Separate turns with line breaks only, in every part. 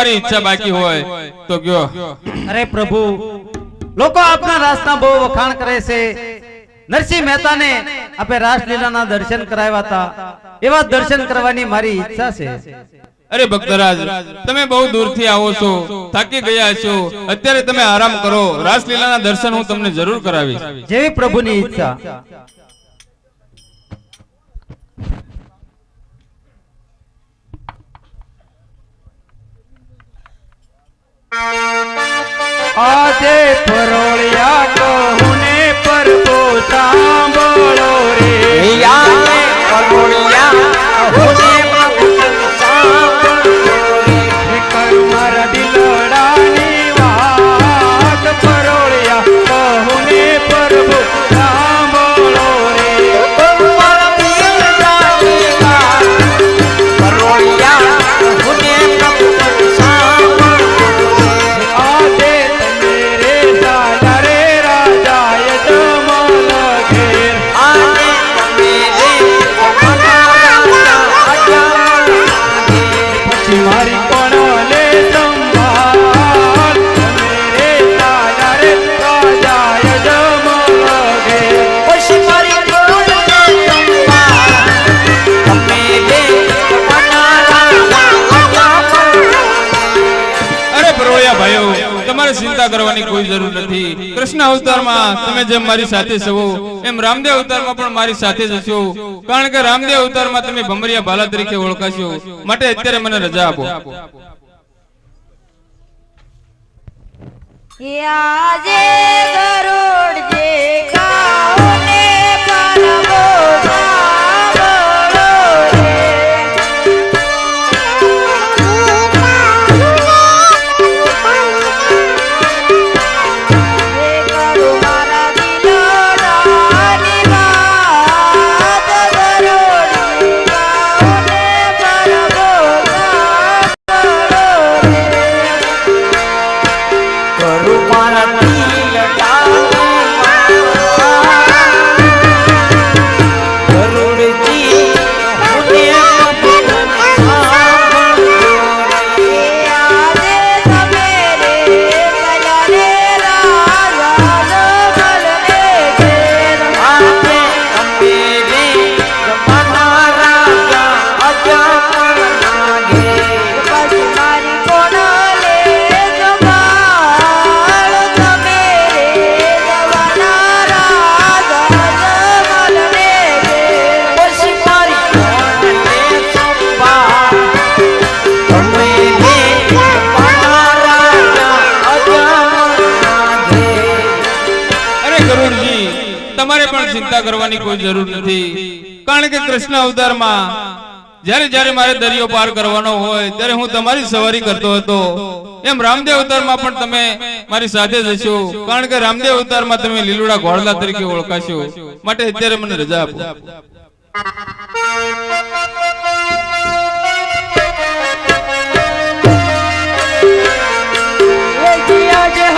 તમારી ઈચ્છા બાકી હોય તો કયો
અરે પ્રભુ લોકો આપના રાસના બહુ વખાણ કરે છે. નરસિંહ મહેતાને આપે રાસલીલાના દર્શન કરાવ્યા હતા. એવા દર્શન કરવાની મારી ઈચ્છા છે.
અરે ભક્તરાજ તમે બહુ દૂરથી આવો છો થાકી ગયા છો. અત્યારે તમે આરામ કરો. રાસલીલાના દર્શન હું તમને જરૂર કરાવીશ.
જેવી પ્રભુની ઈચ્છા. આજે પરોળિયા કહુને ને પરબો
ચિંતા કરવાની કોઈ જરૂર નથી. કૃષ્ણ અવતારમાં તમે જેમ મારી સાથે છો એમ રામદેવ અવતારમાં પણ મારી સાથે જ છો કારણ કે રામદેવ અવતારમાં તમે ભમરિયા ભાલા તરીકે ઓળખાશો. માટે અત્યારે મને રજા આપો.
આજે ગરુડ જે
જરૂર નથી કારણ કે કૃષ્ણ અવતારમાં જ્યારે જ્યારે મારે દરિયો પાર કરવાનો હોય, ત્યારે હું તમારી સવારી કરતો હતો. એમ રામદેવ અવતારમાં પણ તમે મારી સાથે જશો કારણ કે રામદેવ અવતારમાં તમે લીલુડા ઘોડલા તરીકે ઓળખાશો. માટે અત્યારે મને રજા આપો.
રાજા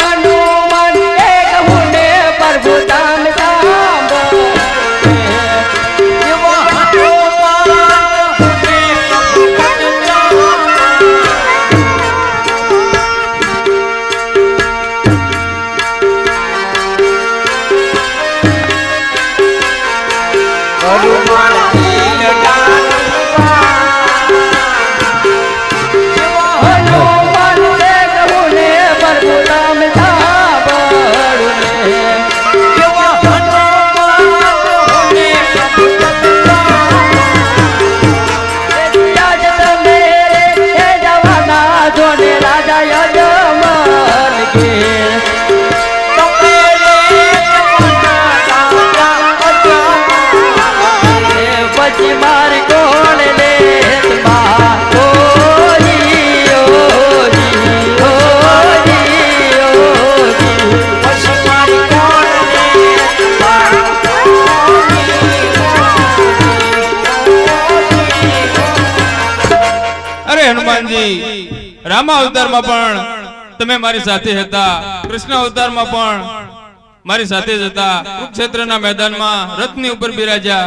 હનુમાનજી રામા અવતારમાં પણ તમે મારી સાથે હતા કૃષ્ણ અવતારમાં પણ મારી સાથે જ હતા કુરુક્ષેત્રના મેદાનમાં રથની ઉપર બિરાજ્યા.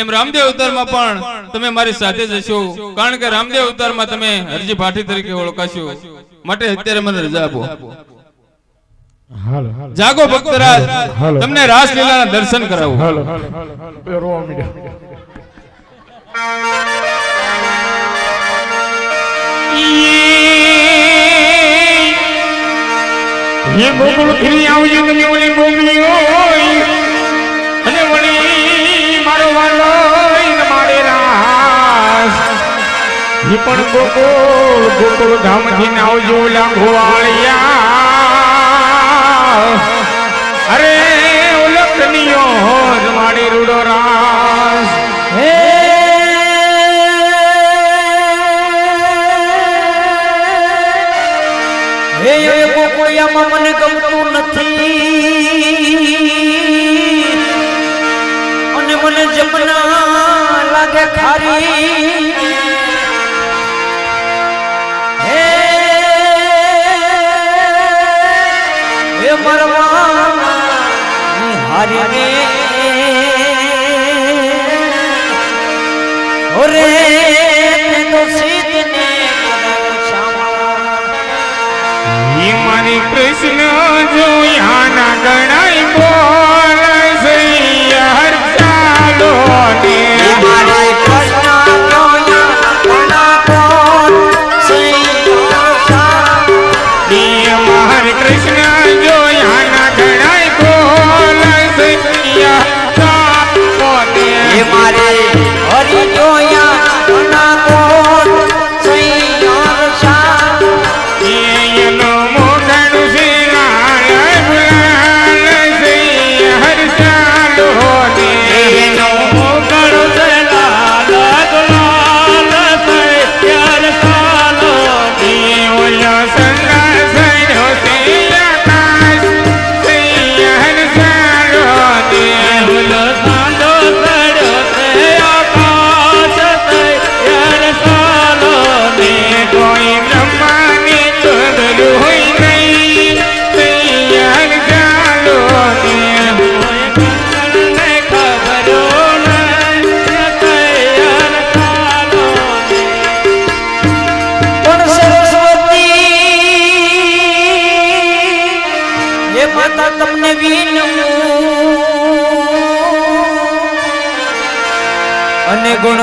એમ રામદેવ અવતારમાં પણ તમે મારી સાથે જશો કારણ કે રામદેવ અવતારમાં તમે હરજી ભાટી તરીકે ઓળખાશો. માટે અત્યારે મને રજા આપો. જાગો ભક્તરાજ તમને રાસલીલાના દર્શન કરાવું.
હે ગોકુળ ખીરી આવજો તમે ઓલી ગોકળી હોય. અને વળી મારો વાલો મારે રાસ. હે પણ ગોકુળ ગોકુળ ધામથી આવજો લાંઘવાળિયા અરે ઓલખનીયો હોજ મારી રૂડો રાસ.
હે મરવા હારી રે ઓરે તે
સીત ને હે મારી કૃષ્ણ જોયાના ગણાય બોલ સૈયર ચાલો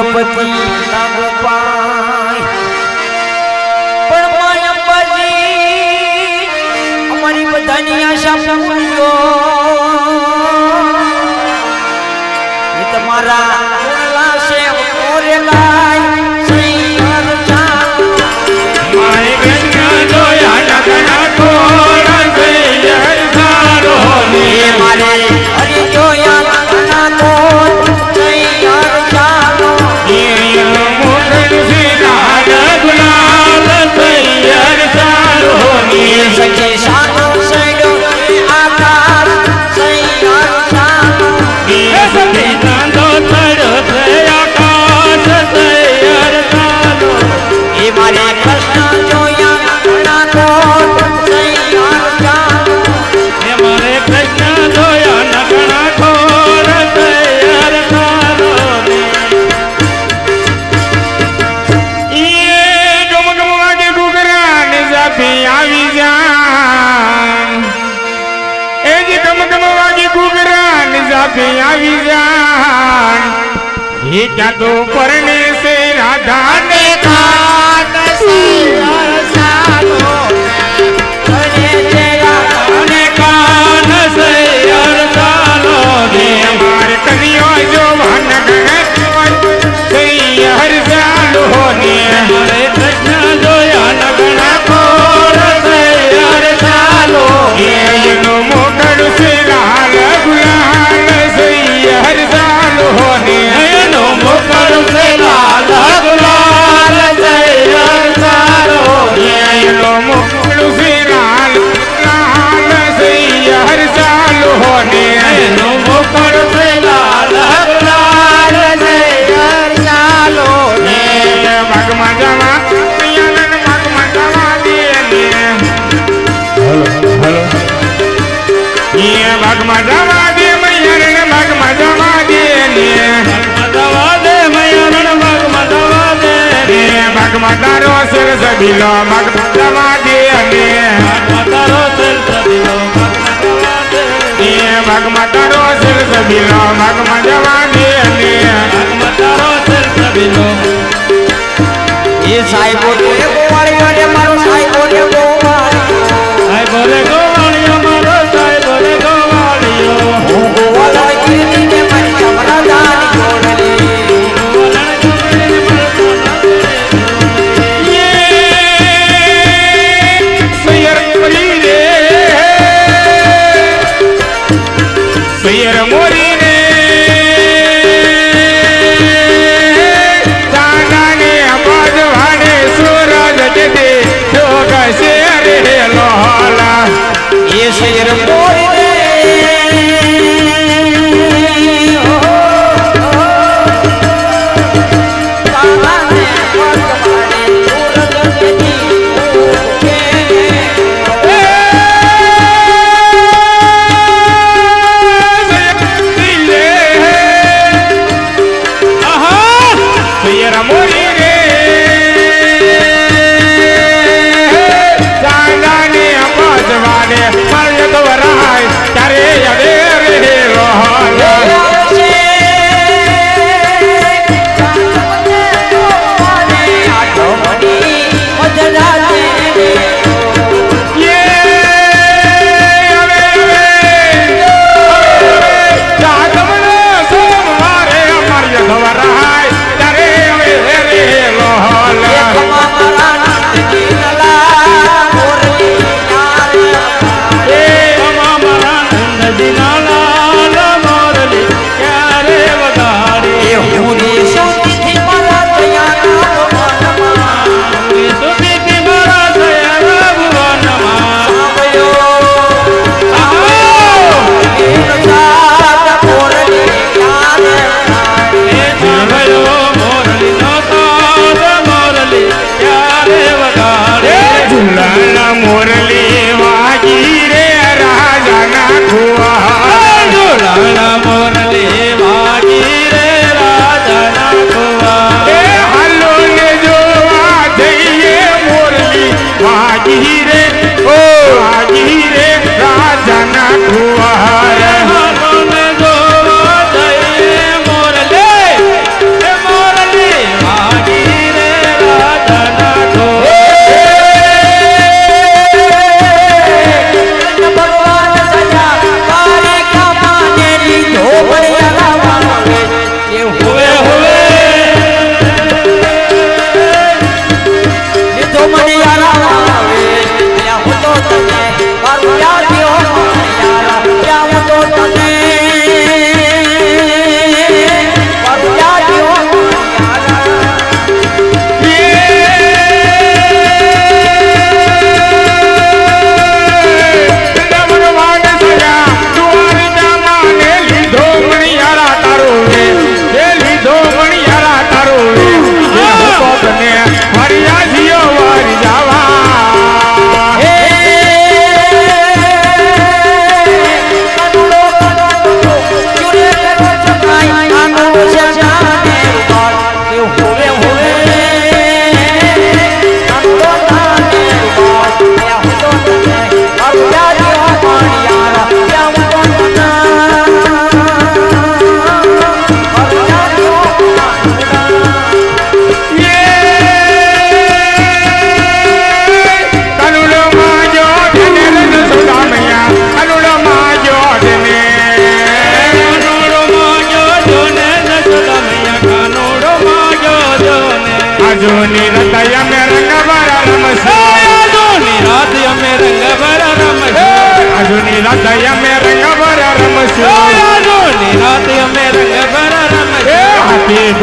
અને
જાફે આવી જા એ જાદુ પરણે છે રાધા
મગમાં જવા દે
મૈયણ મગમાં જવા દે ને. જવા દે મૈયણ મગમાં જવા દે ને. મગમાં તારો સર સબીલો મગમાં જવા દે
ને
તારો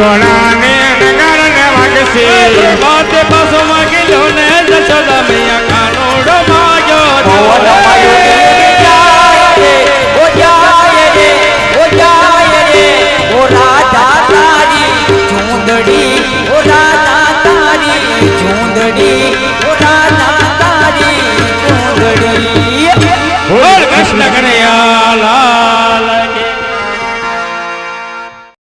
હાથી ઘોડાને નગારને વાગશે
ઓ રાજા તારી ચૂંદડી ઓ